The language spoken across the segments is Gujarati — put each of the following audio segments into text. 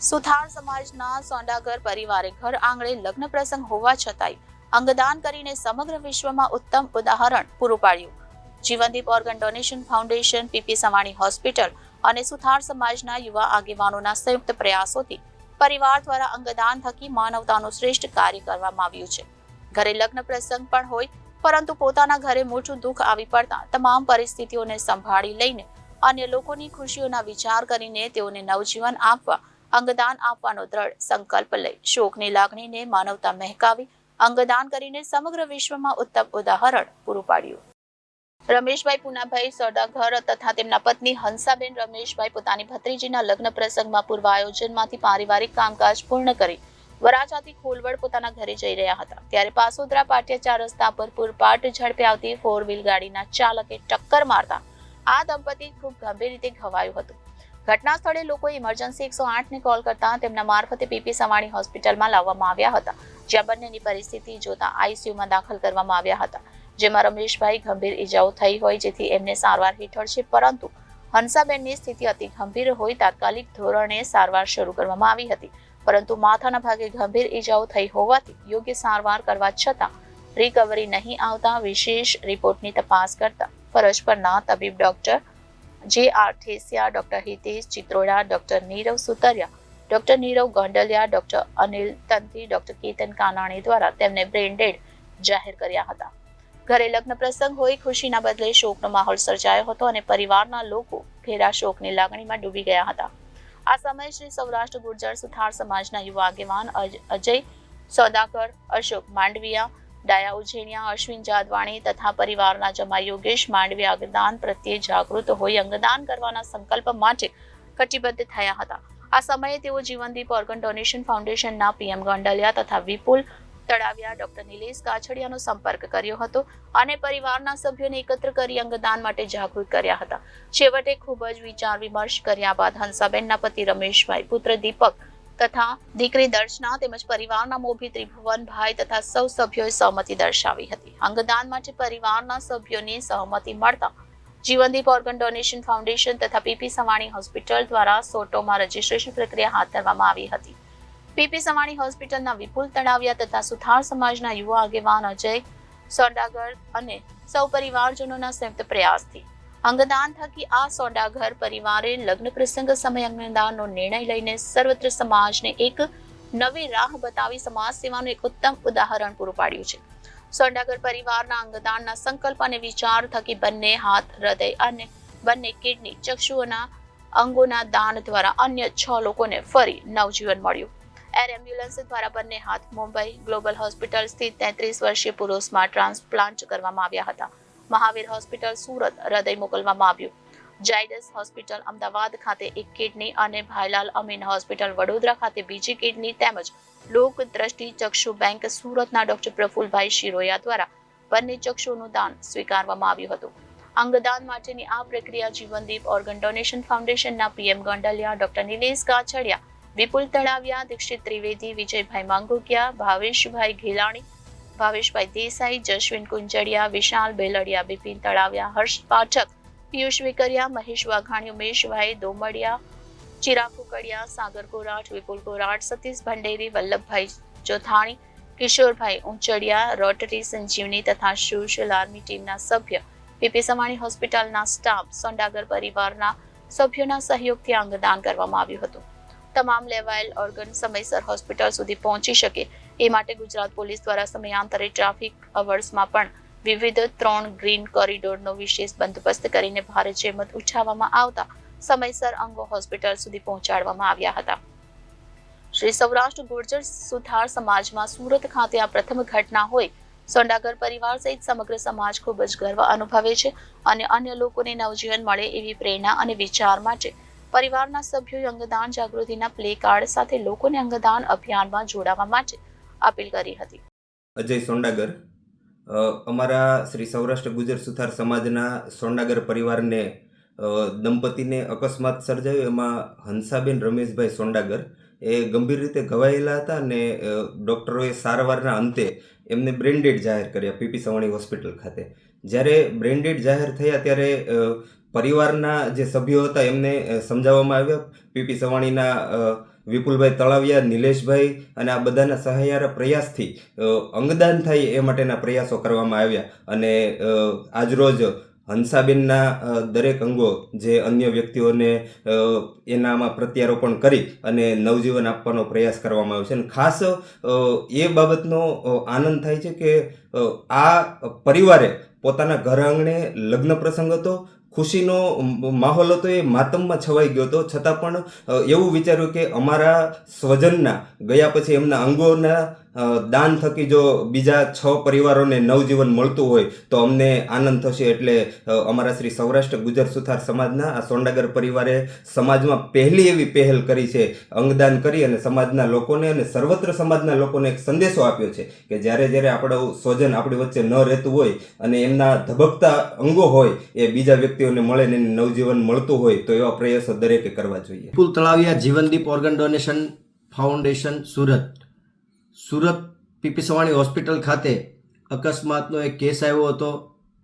સુથાર સમાજના સોંડાગર પરિવારે ઘર આંગણે લગ્ન પ્રસંગ હોવા છતાંય અંગદાન કરીને સમગ્ર વિશ્વમાં ઉત્તમ ઉદાહરણ પૂરું પાડ્યું. Jeevandeep organ donation foundation, PP Savani hospital અને સુથાર સમાજના યુવા આગેવાનોના સંયુક્ત પ્રયાસોથી પરિવાર દ્વારા અંગદાન થકી માનવતાનું શ્રેષ્ઠ કાર્ય કરવામાં આવ્યું છે. ઘરે લગ્ન પ્રસંગ પણ હોય, પરંતુ પોતાના ઘરે મોટું દુઃખ આવી પડતા તમામ પરિસ્થિતિઓને સંભાળી લઈને અન્ય લોકોની ખુશીઓના વિચાર કરીને તેઓને નવજીવન આપવા અંગદાન આપવાનો દ્રઢ સંકલ્પ લઈ. શોકની લાગણીને માનવતા મહેકાવી અંગદાન કરીને સમગ્ર વિશ્વમાં ઉત્તમ ઉદાહરણ પૂરું પાડ્યું. રમેશભાઈ પુનાભાઈ સોડાઘર તથા તેમના પત્ની હંસાબેન રમેશભાઈ પોતાની ભત્રીજીના લગ્ન પ્રસંગમાં પૂર્વ આયોજનમાંથી પારિવારિક કામકાજ પૂર્ણ કરી વરાછાથી ખોલવડ પોતાના ઘરે જઈ રહ્યા હતા. ત્યારે પાસોદરા પાટિયા ચાર રસ્તા પર પૂરપાટ ઝડપે આવતી ફોર વ્હીલ ગાડીના ચાલકે ટક્કર મારતા આ દંપતી ખૂબ ગંભીર રીતે ઘવાયું હતું. ઘટના સ્થળે લોકોએ ઇમરજન્સી એકસો આઠને કોલ કરતા તેમના મારફતે પીપી સવાણી હોસ્પિટલમાં લાવવામાં આવ્યા હતા. જ્યાં બંનેની પરિસ્થિતિ જોતા આઈસીયુમાં દાખલ કરવામાં આવ્યા હતા. જેમાં રમેશભાઈ ગંભીર ઈજાઓ થઈ હોય જેથી એમને સારવાર હેઠળ છે, પરંતુ હંસાબેનની સ્થિતિ અતિ ગંભીર હોય તાત્કાલિક ધોરણે સારવાર શરૂ કરવામાં આવી હતી. પરંતુ માથાના ભાગે ગંભીર ઈજાઓ થઈ હોવાથી યોગ્ય સારવાર કરવા છતાં રિકવરી નહીં આવતા વિશેષ રિપોર્ટની તપાસ કરતા ફરજ પરના તબીબ doctor J R Thesiya, doctor Hitesh Chitroda, doctor Nirav Sutariya, doctor Nirav Gondaliya, doctor Anil Tantri doctor Ketan Kanani દ્વારા તેમને બ્રેન્ડેડ જાહેર કર્યા હતા. ઘરે લગ્ન પ્રસંગ હોય, ખુશીના બદલે શોકનો માહોલ સર્જાયો હતો અને પરિવારના લોકો ઘેરા શોકની લાગણીમાં ડૂબી ગયા હતા. આ સમયે શ્રી સૌરાષ્ટ્ર ગુર્જર સુથાર સમાજના યુવા આગેવાન અજ- અજય સોદાકર, અશોક માંડવિયા ડાયા ઉજેણિયા અશ્વિન જાદવાણી તથા પરિવારના જમા યોગેશ માંડવી અંગદાન પ્રત્યે જાગૃત હોઈ અંગદાન કરવાના સંકલ્પ માટે કટિબદ્ધ થયા હતા. આ સમયે તેઓ જીવનદીપ ઓર્ગન ડોનેશન ફાઉન્ડેશનના પીએમ ગોંડલિયા તથા વિપુલ તળાવિયા ડોક્ટર નિલેશ કાછડિયાનો સંપર્ક કર્યો હતો અને પરિવારના સભ્યોને એકત્ર કરી અંગદાન માટે જાગૃત કર્યા હતા. છેવટે ખૂબ જ વિચાર વિમર્શ કર્યા બાદ હંસાબેનના પતિ રમેશભાઈ પુત્ર દીપક તથા દીકરી દર્શના તેમજ પરિવારના મોભી ત્રિભુવનભાઈ તથા સૌ સભ્યોએ સહમતિ દર્શાવી હતી. અંગદાન માટે પરિવારના સભ્યોની સહમતિ મળતા જીવનદીપ ઓર્ગન ડોનેશન ફાઉન્ડેશન તથા પીપી સવાણી હોસ્પિટલ દ્વારા સોટોમાં રજીસ્ટ્રેશન પ્રક્રિયા હાથ ધરવામાં આવી હતી. પીપી સવાણી હોસ્પિટલના વિપુલ તળાવિયા તથા સુથાર સમાજના યુવા આગેવાન અજય સોંડાગર અને સૌ પરિવારજનોના સંયુક્ત પ્રયાસથી અંગદાન થકી આ સોંડાઘર પરિવારે લગ્ન પ્રસંગ સમય અંગદાનનો નિર્ણય લઈને સર્વત્ર સમાજને એક નવી રાહ બતાવી સમાજ સેવાનું એક ઉત્તમ ઉદાહરણ પૂરું પાડ્યું છે. સોંડાગર પરિવારના અંગદાનના સંકલ્પ અને વિચાર થકી બંને હાથ, હૃદય અને બંને કિડની ચક્ષુઓના અંગોના દાન દ્વારા અન્ય છ લોકોને ફરી નવજીવન મળ્યું. એર એમ્બ્યુલન્સ દ્વારા બંને હાથ મુંબઈ ગ્લોબલ હોસ્પિટલ સ્થિત તેત્રીસ વર્ષીય પુરુષમાં ટ્રાન્સપ્લાન્ટ કરવામાં આવ્યા હતા. મહાવીર હોસ્પિટલ સુરત હૃદય મોકલવામાં આવ્યું. જાયડસ હોસ્પિટલ અમદાવાદ ખાતે એક કિડની અને ભાઈલાલ અમીન હોસ્પિટલ વડોદરા ખાતે બીજી કિડની તેમજ લોક દ્રષ્ટિ ચક્ષુ બેંક સુરતના ડોક્ટર પ્રફુલભાઈ શિરોયા દ્વારા બંને ચક્ષુનું દાન સ્વીકારવામાં આવ્યું હતું. અંગદાન માટેની આ પ્રક્રિયા જીવનદીપ ઓર્ગન ડોનેશન ફાઉન્ડેશનના PM Gondaliya, doctor Nilesh Kachhadiya Vipul Talaviya, Dixit Trivedi, Vijaybhai Mangukiya, Bhaveshbhai Ghelani Bhaveshbhai Desai Jashvin Kunjadiya Vishal Beladiya, Bipin Talaviya, Harsh Pathak, Piyush Vikariya, Mahesh Vaghani Umeshbhai Domadiya, Chirag Kukadiya, Sagar Korat, Vipul Korat, Satish Bhanderi, Vallabhbhai Jothani Kishorbhai Unchadiya, Rotary Sanjivani તથા સોશિયલ આર્મી ટીમના સભ્ય, પીપી સવાણી હોસ્પિટલના સ્ટાફ, સોંડાગર પરિવારના સભ્યોના સહયોગથી અંગદાન કરવામાં આવ્યું હતું. તમામ લેવાયેલ ઓર્ગન સમયસર હોસ્પિટલ સુધી પહોંચી શકે એ માટે ગુજરાત પોલીસ દ્વારા સમયાંતરે ટ્રાફિક અવર્સમાં પણ વિવિધ ત્રણ ગ્રીન કોરિડોરનો વિશેષ બંદોબસ્ત કરીને ભારે જહેમત ઉઠાવવામાં આવતા સમયસર અંગો હોસ્પિટલ સુધી પહોંચાડવામાં આવ્યા હતા. શ્રી સૌરાષ્ટ્ર ગુર્જર સુથાર સમાજમાં સુરત ખાતે આ પ્રથમ ઘટના હોય, સોંડાગર પરિવાર સહિત સમગ્ર સમાજ ખૂબ જ ગર્વ અનુભવે છે અને અન્ય લોકોને નવજીવન મળે એવી પ્રેરણા અને વિચાર માટે પરિવારના સભ્યોએ અંગદાન જાગૃતિના પ્લે કાર્ડ સાથે લોકોને અંગદાન અભિયાનમાં જોડાવા માટે અપીલ કરી હતી. અજય સોંડાગર અમારા શ્રી સૌરાષ્ટ્ર ગુજર સુથાર સમાજના સોંડાગર પરિવારને દંપતીને અકસ્માત સર્જાયો એમાં હંસાબેન રમેશભાઈ સોંડાગર એ ગંભીર રીતે ઘવાયેલા હતા અને ડૉક્ટરોએ સારવારના અંતે એમને બ્રેન્ડેડ જાહેર કર્યા પીપી સવાણી હોસ્પિટલ ખાતે. જ્યારે બ્રેન્ડેડ જાહેર થયા ત્યારે પરિવારના જે સભ્યો હતા એમને સમજાવવામાં આવ્યા. પીપી સવાણીના વિપુલભાઈ તળાવિયા, નિલેશભાઈ અને આ બધાના સહાયારા પ્રયાસથી અંગદાન થાય એ માટેના પ્રયાસો કરવામાં આવ્યા. અને આજરોજ હંસાબેનના દરેક અંગો જે અન્ય વ્યક્તિઓને એનામાં પ્રત્યારોપણ કરી અને નવજીવન આપવાનો પ્રયાસ કરવામાં આવ્યો છે. અને ખાસ એ બાબતનો આનંદ થાય છે કે આ પરિવારે પોતાના ઘર આંગણે લગ્ન પ્રસંગ હતો ખુશીનો માહોલ હતો એ માતમમાં છવાઈ ગયો હતો. છતાં પણ એવું વિચાર્યું કે અમારા સ્વજનના ગયા પછી એમના અંગોના દાન થકી જો બીજા છ પરિવારોને નવજીવન મળતું હોય, તો અમને આનંદ થશે એટલે અમારા શ્રી સૌરાષ્ટ્ર ગુજર સુથાર સમાજના, આ સોંડાગર પરિવારે સમાજમાં પહેલી એવી પહેલ કરી છે, અંગદાન કરી અને સમાજના લોકોને અને સર્વત્ર સમાજના લોકોને એક સંદેશો આપ્યો છે કે જ્યારે જ્યારે આપણું સ્વજન આપણી વચ્ચે ન રહેતું હોય અને એમના ધબકતા અંગો હોય, એ બીજા વ્યક્તિઓને મળે ને નવજીવન મળતું હોય તો એવા પ્રયાસો દરેકે કરવા જોઈએ. કુલ Talaviya Jeevandeep organ donation foundation Surat. Surat PP Savani hospital ખાતે અકસ્માતનો એક કેસ આવ્યો હતો.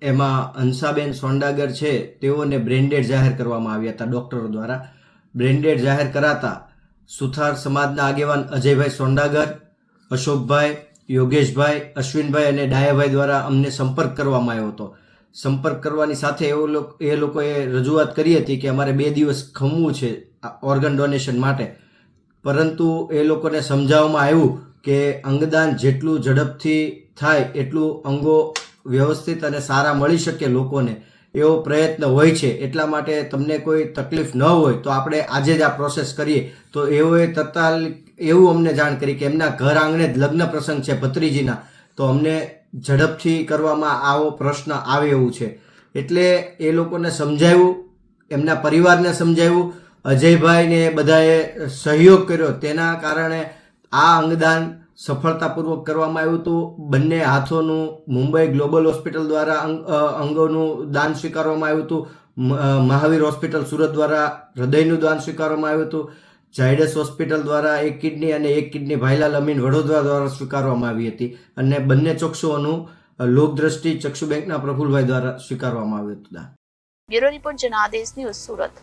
એમાં હંસાબેન સોંડાગર છે, તેઓને બ્રેન્ડેડ જાહેર કરવામાં આવ્યા હતા ડૉક્ટરો દ્વારા. બ્રેન્ડેડ જાહેર કરાતા સુથાર સમાજના આગેવાન અજયભાઈ સોંડાગર, અશોકભાઈ, યોગેશભાઈ, અશ્વિનભાઈ અને ડાયાભાઈ દ્વારા અમને સંપર્ક કરવામાં આવ્યો હતો. સંપર્ક કરવાની સાથે એવો એ લોકોએ રજૂઆત કરી હતી કે અમારે બે દિવસ ખમવું છે ઓર્ગન ડોનેશન માટે. પરંતુ એ લોકોને સમજાવવામાં આવ્યું કે અંગદાન જેટલું ઝડપથી થાય, એટલું અંગો વ્યવસ્થિત અને સારા મળી શકે લોકોને. એવો પ્રયત્ન હોય છે. એટલા માટે તમને કોઈ તકલીફ ન હોય તો આપણે આજે જ આ પ્રોસેસ કરીએ. તો એઓએ તત્કાલ એવું અમને જાણ કરી કે એમના ઘર આંગણે જ લગ્ન પ્રસંગ છે ભત્રીજીના. તો અમને ઝડપથી કરવામાં આવો પ્રશ્ન આવે એવું છે. એટલે એ લોકોને સમજાવ્યું એમના પરિવારને સમજાવ્યું અજયભાઈને બધાએ સહયોગ કર્યો. તેના કારણે આ અંગદાન સફળતાપૂર્વક કરવામાં આવ્યું હતું. બંને હાથોનું મુંબઈ ગ્લોબલ હોસ્પિટલ દ્વારા અંગોનું દાન સ્વીકારવામાં આવ્યું હતું. મહાવીર હોસ્પિટલ સુરત દ્વારા હૃદયનું દાન સ્વીકારવામાં આવ્યું હતું. ઝાયડસ હોસ્પિટલ દ્વારા એક કિડની અને એક કિડની ભાઈલાલ અમીન વડોદરા દ્વારા સ્વીકારવામાં આવી હતી અને બંને ચક્ષુઓનું લોકદ્રષ્ટિ ચક્ષુ બેંકના પ્રફુલભાઈ દ્વારા સ્વીકારવામાં આવ્યું હતું. Bureau report Janadesh news Surat.